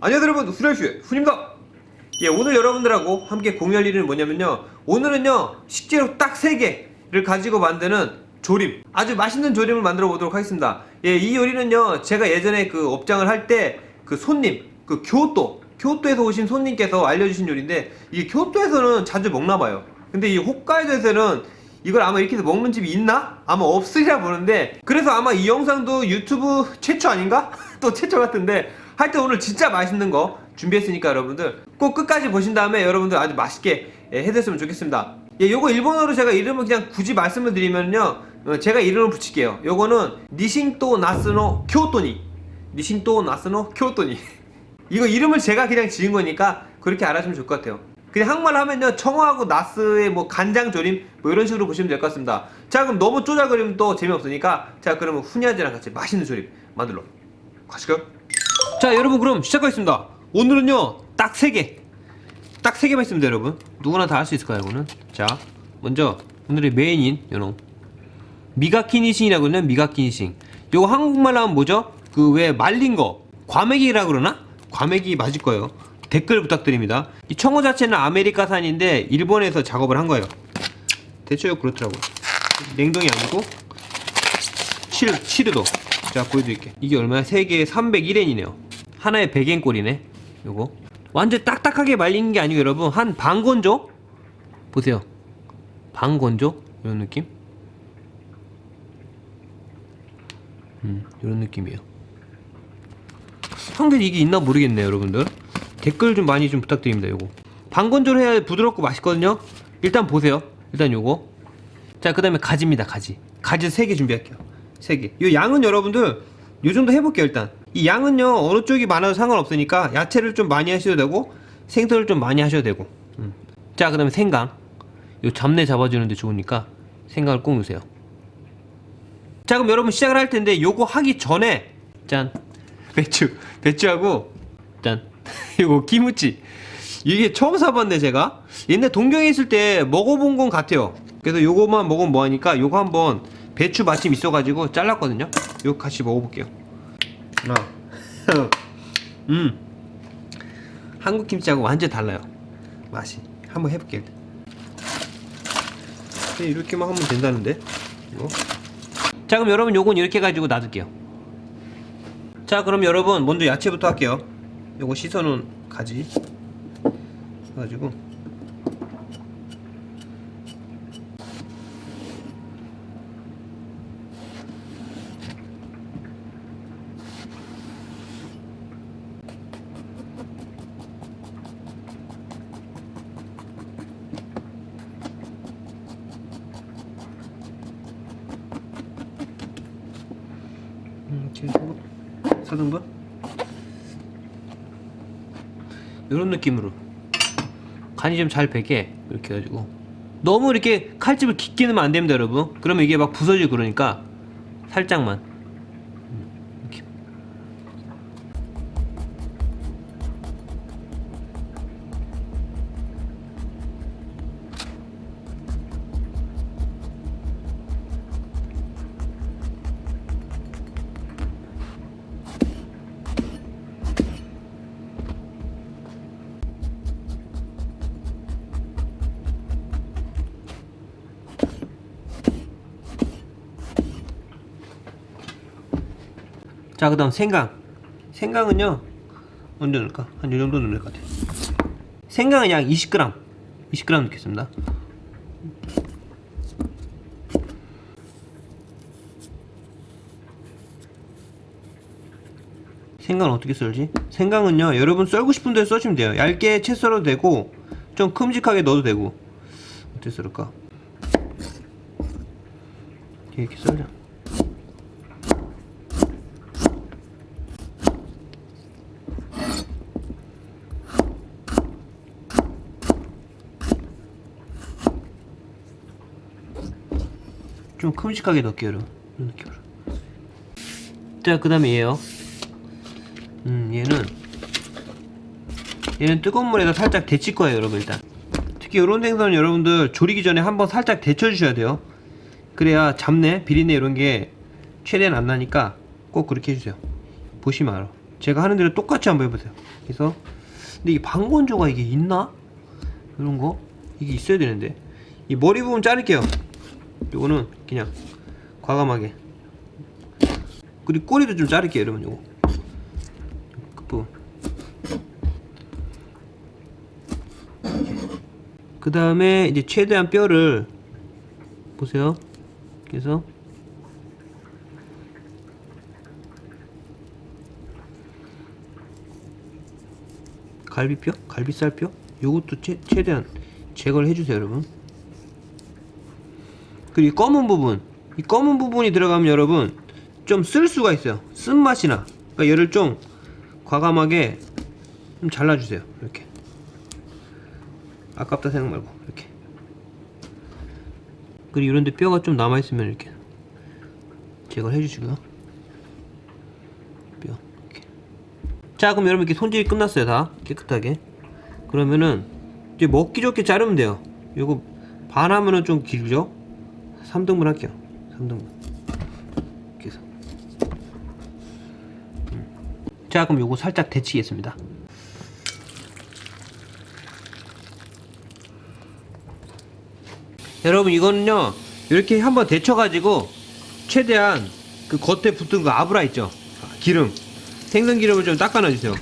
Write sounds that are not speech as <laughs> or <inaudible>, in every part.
안녕하세요 여러분. 수련슈의 훈입니다. 예 오늘 여러분들하고 함께 공유할 일은 뭐냐면요. 오늘은요 식재료 딱 3개를 가지고 만드는 조림. 아주 맛있는 조림을 만들어 보도록 하겠습니다. 예이 요리는요 제가 예전에 그 업장을 할 때 그 손님 그 교토 교토에서 오신 손님께서 알려주신 요리인데 이 교토에서는 자주 먹나 봐요. 근데 이 홋카이도에서는 이걸 아마 이렇게 해서 먹는 집이 있나? 아마 없으리라 보는데 그래서 아마 이 영상도 유튜브 최초 아닌가? <laughs> 또 최초 같은데 하여튼 오늘 진짜 맛있는 거 준비했으니까 여러분들 꼭 끝까지 보신 다음에 여러분들 아주 맛있게 예, 해드렸으면 좋겠습니다 예, 요거 일본어로 제가 이름을 그냥 굳이 말씀을 드리면요 어, 제가 이름을 붙일게요 요거는 니신토 나스노 교토니 니신토 나스노 교토니 <laughs> 이거 이름을 제가 그냥 지은 거니까 그렇게 알아주면 좋을 것 같아요. 그냥 한국말 하면요 청어하고 나스의 뭐 간장 조림 뭐 이런 식으로 보시면 될 것 같습니다. 자 그럼 너무 쪼자 그리면 또 재미없으니까 자 그러면 후니아지랑 같이 맛있는 조림 만들러 가실까요? 자 여러분 그럼 시작하겠습니다. 오늘은요 딱세 개, 딱세 개만 있으면 돼요 여러분. 누구나 다 할 수 있을 거예요 이거는. 자 먼저 오늘의 메인인 요놈 미가키니싱이라고요 미가키니싱. 요거 한국말로 하면 뭐죠? 그 왜 말린 거 과메기라 그러나? 과메기 맞을 거예요. 댓글 부탁드립니다. 이 청어 자체는 아메리카산인데 일본에서 작업을 한 거예요. 대체로 그렇더라고요. 냉동이 아니고 칠, 치르도. 자 보여드릴게. 이게 얼마야? 3개에 301엔이네요. 하나에 100엔 꼴이네. 요거. 완전 딱딱하게 말린 게 아니고 여러분 한 반 건조? 보세요. 반 건조? 이런 느낌? 음, 이런 느낌이에요. 한국에 이게 있나 모르겠네요, 여러분들. 댓글 좀 많이 좀 부탁드립니다, 요거. 반 건조를 해야 부드럽고 맛있거든요. 일단 보세요. 일단 요거. 자, 그 다음에 가지입니다, 가지. 가지 3개 준비할게요. 3개. 요 양은 여러분들, 요 정도 해볼게요, 일단. 이 양은요, 어느 쪽이 많아도 상관없으니까, 야채를 좀 많이 하셔도 되고, 생선을 좀 많이 하셔도 되고. 음. 자, 그 다음에 생강. 요 잡내 잡아주는데 좋으니까, 생강을 꼭 넣으세요. 자, 그럼 여러분 시작을 할 텐데, 요거 하기 전에, 짠. 배추 배추하고 짠 <laughs> 이거 키무치 이게 처음 사봤네 제가 옛날 동경에 있을 때 먹어본 건 같아요 그래서 요거만 먹으면 뭐하니까 요거 한번 배추 마침 있어가지고 잘랐거든요 요거 같이 먹어볼게요 하나 <laughs> 음. 한국 김치하고 완전 달라요. 맛이. 한번 해볼게요 이렇게만 하면 된다는데? 이거? 자 그럼 여러분 요건 이렇게 가지고 놔둘게요. 자 그럼 여러분 먼저 야채부터 할게요. 요거 씻어놓은 가지. 해가지고 음, 이렇게 해서 4등분? 이런 느낌으로. 간이 좀 잘 배게. 이렇게 해가지고. 너무 이렇게 칼집을 깊게 넣으면 안 됩니다 여러분. 그러면 이게 막 부서지고 그러니까 살짝만 자 그 다음 생강. 생강은요 언제 넣을까? 한이 정도 넣을 것 같아요. 생강은 약 20g 20g 넣겠습니다. 생강은 어떻게 썰지? 생강은요 여러분 썰고 싶은 대로 써시면 돼요. 얇게 채 썰어도 되고 좀 큼직하게 넣어도 되고. 어떻게 썰을까? 이렇게 썰자 좀 큼직하게 여러분 이런 느낌으로. 자 그 다음에 얘요. 음 얘는 얘는 뜨거운 물에다 살짝 데칠 거예요 여러분 일단. 특히 이런 생선은 여러분들 조리기 전에 한번 살짝 데쳐 주셔야 돼요. 그래야 잡내 비린내 이런 게 최대한 안 나니까 꼭 그렇게 해주세요. 보시면 알아 제가 하는 대로 똑같이 한번 해보세요. 그래서 근데 이 방건조가 이게 있나? 이런 거? 이게 있어야 되는데. 이 머리 부분 자를게요. 요거는 그냥 과감하게 그리고 꼬리도 좀 자를게요, 여러분 요거 끝부분. 그 다음에 이제 최대한 뼈를 보세요. 그래서 갈비뼈, 갈비살뼈, 요것도 최, 최대한 제거를 해주세요, 여러분. 그리고 이 검은 부분, 이 검은 부분이 들어가면 여러분 좀 쓸 수가 있어요. 쓴 맛이 나. 그러니까 얘를 좀 과감하게 좀 잘라주세요. 이렇게. 아깝다 생각 말고 이렇게. 그리고 이런데 뼈가 좀 남아 있으면 이렇게 제거를 해주시고요. 뼈 이렇게. 자 그럼 여러분 이렇게 손질이 끝났어요 다 깨끗하게. 그러면은 이제 먹기 좋게 자르면 돼요. 요거 반 하면은 좀 길죠? 3등분 할게요. 3등분. 이렇게 해서. 음. 자 그럼 요거 살짝 데치겠습니다. 여러분 이거는요 이렇게 한번 데쳐가지고 최대한 그 겉에 붙은 그 아브라 있죠 기름 생선 기름을 좀 닦아놔주세요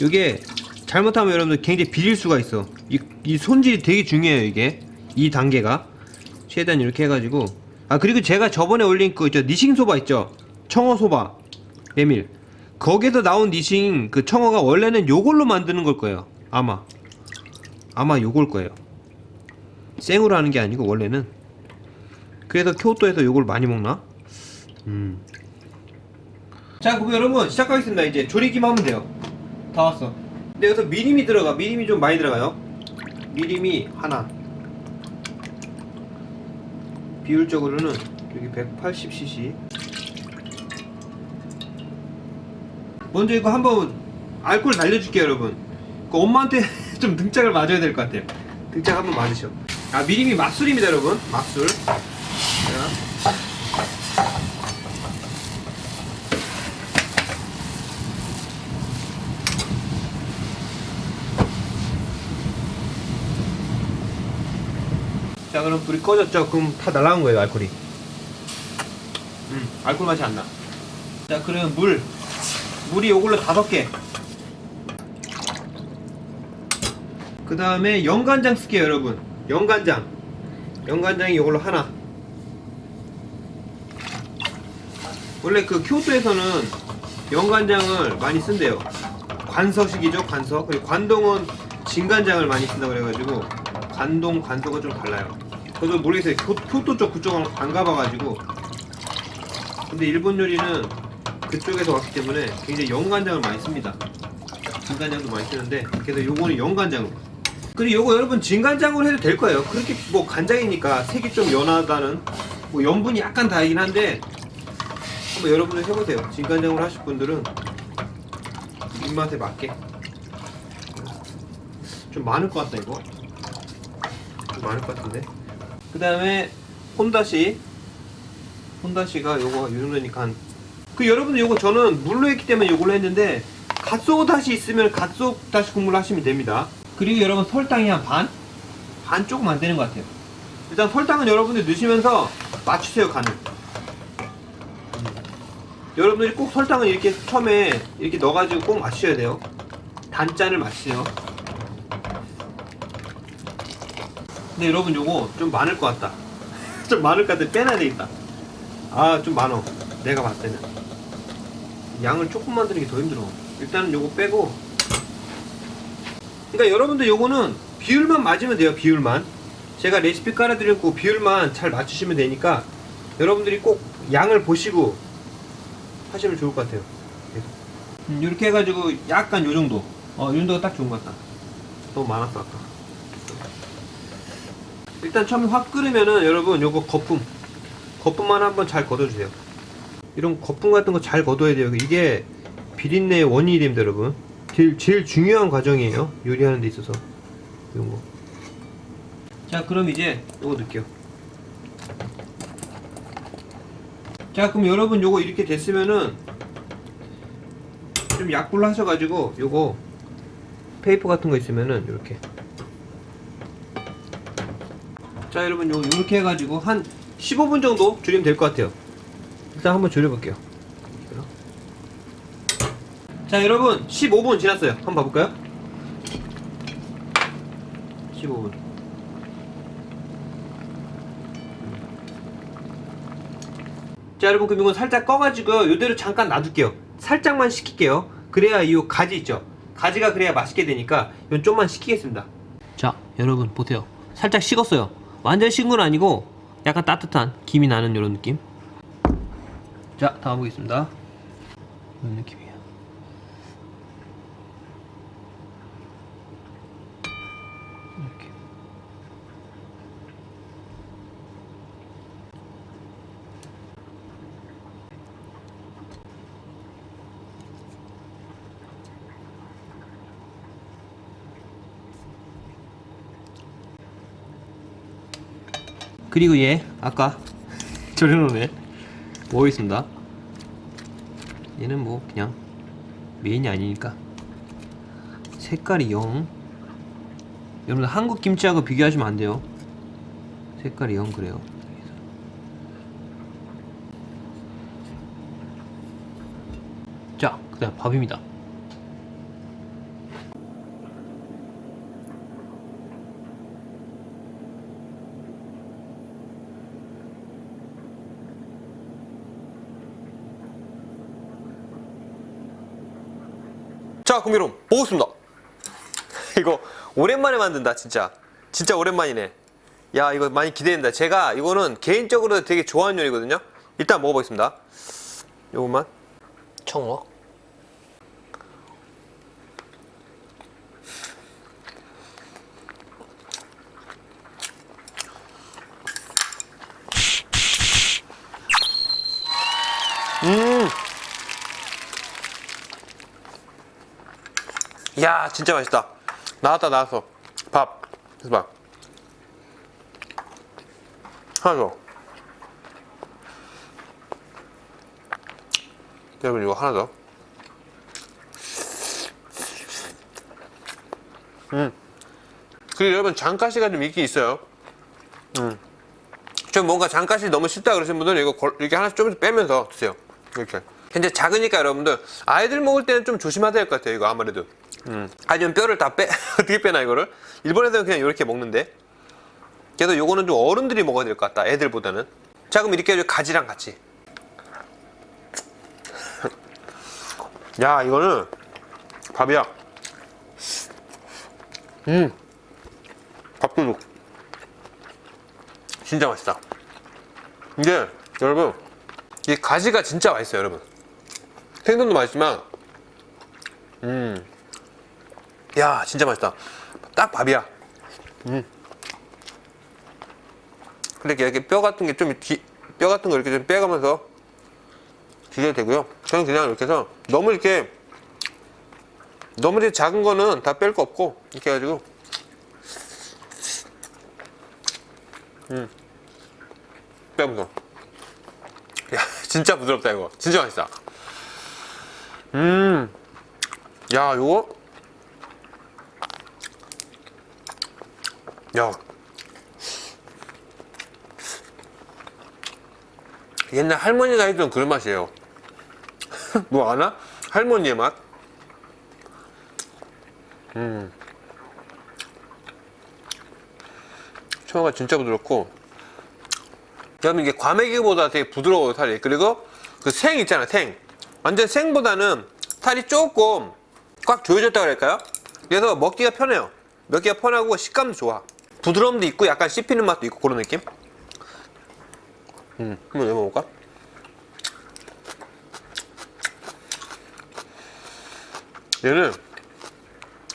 이게 잘못하면 여러분들 굉장히 비릴 수가 있어 이, 이 손질이 되게 중요해요 이게 이 단계가 최대한 이렇게 해가지고 아 그리고 제가 저번에 올린 그 있죠 니싱 소바 있죠? 청어 소바. 메밀. 거기서 나온 니싱 그 청어가 원래는 요걸로 만드는 걸 거예요. 아마. 아마 요걸 거예요. 생으로 하는 게 아니고 원래는. 그래서 교토에서 요걸 많이 먹나? 음. 자 그럼 여러분 시작하겠습니다. 이제 조리기만 하면 돼요. 다 왔어. 근데 여기서 미림이 들어가. 미림이 좀 많이 들어가요. 미림이 하나 비율적으로는 여기 180cc 먼저 이거 한번 알코올 날려줄게요 여러분. 그 엄마한테 <laughs> 좀 등짝을 맞아야 될 것 같아요. 등짝 한번 맞으셔. 아 미림이 맛술입니다 여러분. 맛술. 자. 자 그럼 불이 꺼졌죠? 그럼 다 날아간 거예요 알코올이. 음 알코올 맛이 안나. 자 그러면 물. 물이 요걸로 다섯 개그 다음에 연간장 쓸게요 여러분. 연간장. 연간장이 이걸로 하나. 원래 그 교토에서는 연간장을 많이 쓴대요. 관서식이죠 관서. 그리고 관동은 진간장을 많이 쓴다 그래가지고 관동 관서가 좀 달라요 저도 모르겠어요. 교, 교토 쪽 그쪽은 안 가봐가지고. 근데 일본 요리는 그쪽에서 왔기 때문에 굉장히 연간장을 많이 씁니다. 진간장도 많이 쓰는데 그래서 요거는 연간장으로. 그리고 요거 여러분 진간장으로 해도 될 거예요. 그렇게 뭐 간장이니까 색이 좀 연하다는 뭐 염분이 약간 다르긴 한데 한번 여러분들 해보세요. 진간장으로 하실 분들은 입맛에 맞게. 좀 많을 것 같다 이거. 좀 많을 것 같은데 그 다음에 혼다시 혼다시가 요거 요 정도니까 한... 그 여러분들 요거 저는 물로 했기 때문에 요걸로 했는데 갓소 다시 있으면 갓소 다시 국물 하시면 됩니다. 그리고 여러분 설탕이 한 반? 반 조금 안 되는 것 같아요. 일단 설탕은 여러분들 넣으시면서 맞추세요 간을. 음. 여러분들이 꼭 설탕은 이렇게 처음에 이렇게 넣어가지고 꼭 맞추셔야 돼요. 단짠을 맞추세요. 근데 여러분 요거 좀 많을 것 같다. <laughs> 좀 많을 것 같아. 빼놔야 되겠다. 아 좀 많어. 내가 봤을 때는. 양을 조금 만드는 게 더 힘들어. 일단은 요거 빼고 그러니까 여러분들 요거는 비율만 맞으면 돼요 비율만 제가 레시피 깔아드렸고 비율만 잘 맞추시면 되니까 여러분들이 꼭 양을 보시고 하시면 좋을 것 같아요 음, 이렇게 해가지고 약간 요 정도 어이 정도가 딱 좋은 것 같다 너무 많았어 아까 일단 처음에 확 끓으면은 여러분 요거 거품. 거품만 한번 잘 걷어주세요. 이런 거품 같은 거 잘 걷어야 돼요. 이게 비린내의 원인이 됩니다 여러분. 제일, 제일 중요한 과정이에요 요리하는 데 있어서. 이런 거자 그럼 이제 요거 넣을게요. 자 그럼 여러분 요거 이렇게 됐으면은 좀 약불로 하셔가지고 요거 페이퍼 같은 거 있으면은 이렇게 자 여러분 요 이렇게 해가지고 한 15분 정도 졸이면 될 것 같아요. 일단 한번 졸여볼게요. 자 여러분 15분 지났어요. 한번 봐볼까요? 15분. 자 여러분 그럼 이건 살짝 꺼가지고 이대로 잠깐 놔둘게요. 살짝만 식힐게요. 그래야 이 가지 있죠. 가지가 그래야 맛있게 되니까 이건 좀만 식히겠습니다. 자 여러분 보세요. 살짝 식었어요 완전 식은 건 아니고 약간 따뜻한 김이 나는 이런 느낌? 자 다음 보겠습니다. 이런 느낌이에요 그리고 얘 아까. 졸여놓은 애 먹겠습니다? 얘는 뭐 그냥 메인이 아니니까. 색깔이 영. 여러분들 한국 김치하고 비교하시면 안 돼요. 색깔이 영 그래요. 자 그 다음 밥입니다 자, 그럼 여러분, 먹었습니다. 이거 오랜만에 만든다, 진짜. 진짜 오랜만이네. 야, 이거 많이 기대된다. 제가 이거는 개인적으로 되게 좋아하는 요리거든요. 일단 먹어보겠습니다. 요것만. 청어. 음. 야 진짜 맛있다. 나왔다 나왔어. 밥. 밥. 하나 더 여러분 이거 하나 더. 음. 그리고 여러분 장가시가 좀 있긴 있어요. 음. 좀 뭔가 장가시 너무 싫다 그러시는 분들은 이거 걸- 이렇게 하나씩 좀 빼면서 드세요. 이렇게. 근데 작으니까 여러분들 아이들 먹을 때는 좀 조심하셔야 될 것 같아요 이거 아무래도 음. 아니면 뼈를 다 빼? <laughs> 어떻게 빼나 이거를? 일본에서는 그냥 이렇게 먹는데? 그래서 요거는 좀 어른들이 먹어야 될 것 같다 애들보다는. 자 그럼 이렇게 해서 가지랑 같이. <laughs> 야 이거는 밥이야. 음. 밥도둑 진짜 맛있다. 이게 여러분 이 가지가 진짜 맛있어요 여러분. 생선도 맛있지만 음. 야, 진짜 맛있다. 딱 밥이야. 음. 근데 이렇게 뼈 같은 게 좀, 뼈 같은 거 이렇게 좀 빼가면서 드셔도 되고요. 저는 그냥 이렇게 해서 너무 이렇게, 너무 이렇게 작은 거는 다 뺄 거 없고, 이렇게 해가지고, 음. 빼면서. 야, 진짜 부드럽다, 이거. 진짜 맛있다. 음. 야, 요거 야. 옛날 할머니가 해주던 그런 맛이에요. <laughs> 뭐 아나? 할머니의 맛? 음. 청어가 진짜 부드럽고. 여러분 이게 과메기보다 되게 부드러워요, 살이. 그리고 그 생 있잖아, 생. 완전 생보다는 살이 조금 꽉 조여졌다 그럴까요? 그래서 먹기가 편해요. 먹기가 편하고 식감도 좋아. 부드러움도 있고 약간 씹히는 맛도 있고 그런 느낌? 음, 한번 해먹을까? 얘는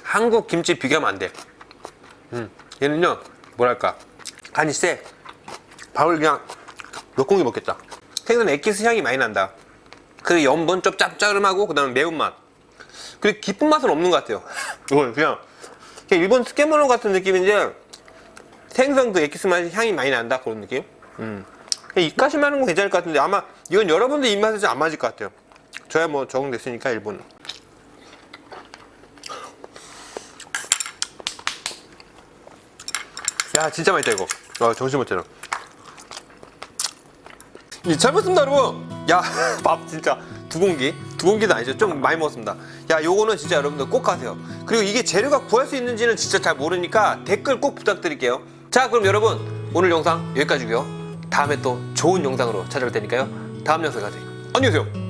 한국 김치 비교하면 안 돼. 음, 얘는요, 뭐랄까, 간이 세. 밥을 그냥 몇 공기 먹겠다. 생선 액기스 향이 많이 난다. 그리고 염분 좀 짭짤하고, 그 다음에 매운맛. 그리고 깊은 맛은 없는 것 같아요. 이건 <laughs> 그냥, 그냥 일본 스케모노 같은 느낌인데, 생선도 엑기스만 향이 많이 난다? 그런 느낌? 음. 입가심 하는 건 괜찮을 것 같은데 아마 이건 여러분들 입맛에 좀 안 맞을 것 같아요. 저야 뭐 적응됐으니까 일본 야 진짜 맛있다 이거. 아 정신 못 차려. 잘 먹습니다 여러분. 야 밥 <laughs> 진짜 두 공기. 두 공기도 아니죠. 좀 많이 먹었습니다. 야 요거는 진짜 여러분들 꼭 하세요. 그리고 이게 재료가 구할 수 있는지는 진짜 잘 모르니까 댓글 꼭 부탁드릴게요. 자 그럼 여러분 오늘 영상 여기까지고요. 다음에 또 좋은 영상으로 찾아올 테니까요. 다음 영상까지 안녕히 계세요